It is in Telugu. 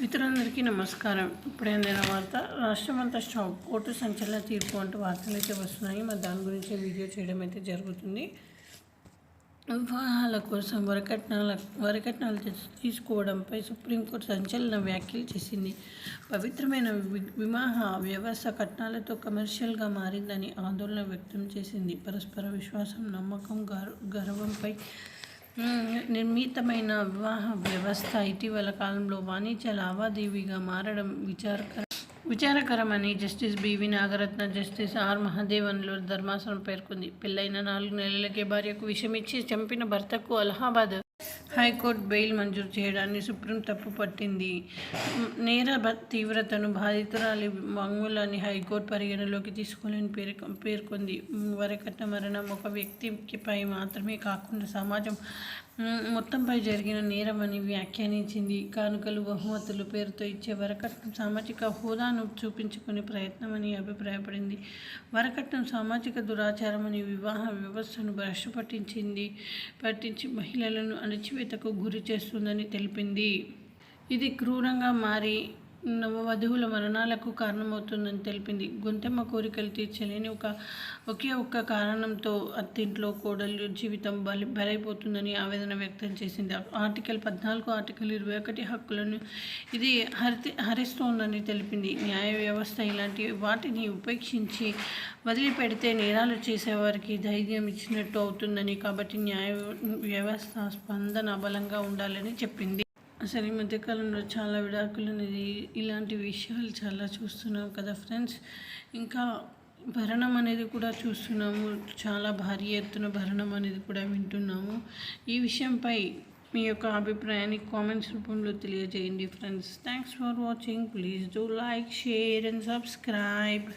మిత్రులందరికీ నమస్కారం. ఇప్పుడే అందిన వార్త రాష్ట్రమంతా స్టాప్ కోర్టు సంచలన తీర్పు అంటూ వార్తలు అయితే వస్తున్నాయి. మరి దాని గురించి వీడియో చేయడం అయితే జరుగుతుంది. వివాహాల కోసం వరకట్నాల వరకట్నాలు తీసుకోవడంపై సుప్రీంకోర్టు సంచలన వ్యాఖ్యలు చేసింది. పవిత్రమైన వి- వివాహ వ్యవస్థ కట్నాలతో కమర్షియల్గా మారిందని ఆందోళన వ్యక్తం చేసింది. పరస్పర విశ్వాసం నమ్మకం గర్వంపై గౌరవంపై నిర్మితమైన వివాహ వ్యవస్థ ఇటీవల కాలంలో వాణిజ్య లావాదేవీగా మారడం విచారకర. విచారకరమని justice B V Nagarathna justice R. మహదేవన్లో ధర్మాసనం పేర్కొంది. పెళ్ళైన నాలుగు నెలలకే భార్యకు విషమిచ్చి చంపిన భర్తకు అలహాబాద్ హైకోర్టు బెయిల్ మంజూరు చేయడాన్ని సుప్రీం తప్పు పట్టింది. నేర తీవ్రతను బాధితురాలి మంగులని హైకోర్టు పరిగణలోకి తీసుకోలేని పేర్కొ పేర్కొంది. వరకట్న మరణం ఒక వ్యక్తిపై మాత్రమే కాకుండా సమాజం మొత్తంపై జరిగిన నేరం అని వ్యాఖ్యానించింది. కానుకలు బహుమతులు పేరుతో ఇచ్చే వరకట్నం సామాజిక హోదాను చూపించుకునే ప్రయత్నం అని అభిప్రాయపడింది. వరకట్నం సామాజిక దురాచారం అని వివాహ వ్యవస్థను భ్రష్టు పట్టించింది పట్టించి మహిళలను అణచివేతకు గురి చేస్తుందని తెలిపింది. ఇది క్రూరంగా మారి నవవధువుల మరణాలకు కారణమవుతుందని తెలిపింది. గొంతెమ్మ కోరికలు తీర్చలేని ఒక ఒకే ఒక్క కారణంతో అత్తింట్లో కోడలు జీవితం బలి బలైపోతుందని ఆవేదన వ్యక్తం చేసింది. ఆర్టికల్ పద్నాలుగు ఆర్టికల్ ఇరవై ఒకటి హక్కులను ఇది హరి హరిస్తోందని తెలిపింది. న్యాయ వ్యవస్థ ఇలాంటి వాటిని ఉపేక్షించి వదిలిపెడితే నేరాలు చేసేవారికి ధైర్యం ఇచ్చినట్టు అవుతుందని కాబట్టి న్యాయ వ్యవస్థ స్పందన బలంగా ఉండాలని చెప్పింది. అసలు ఈ మధ్యకాలంలో చాలా విడాకులు అనేది ఇలాంటి విషయాలు చాలా చూస్తున్నాం కదా ఫ్రెండ్స్. ఇంకా భరణం అనేది కూడా చూస్తున్నాము. చాలా భారీ ఎత్తున భరణం అనేది కూడా వింటున్నాము. ఈ విషయంపై మీ యొక్క అభిప్రాయాన్ని కామెంట్స్ రూపంలో తెలియజేయండి friends. Thanks for watching please do like share and subscribe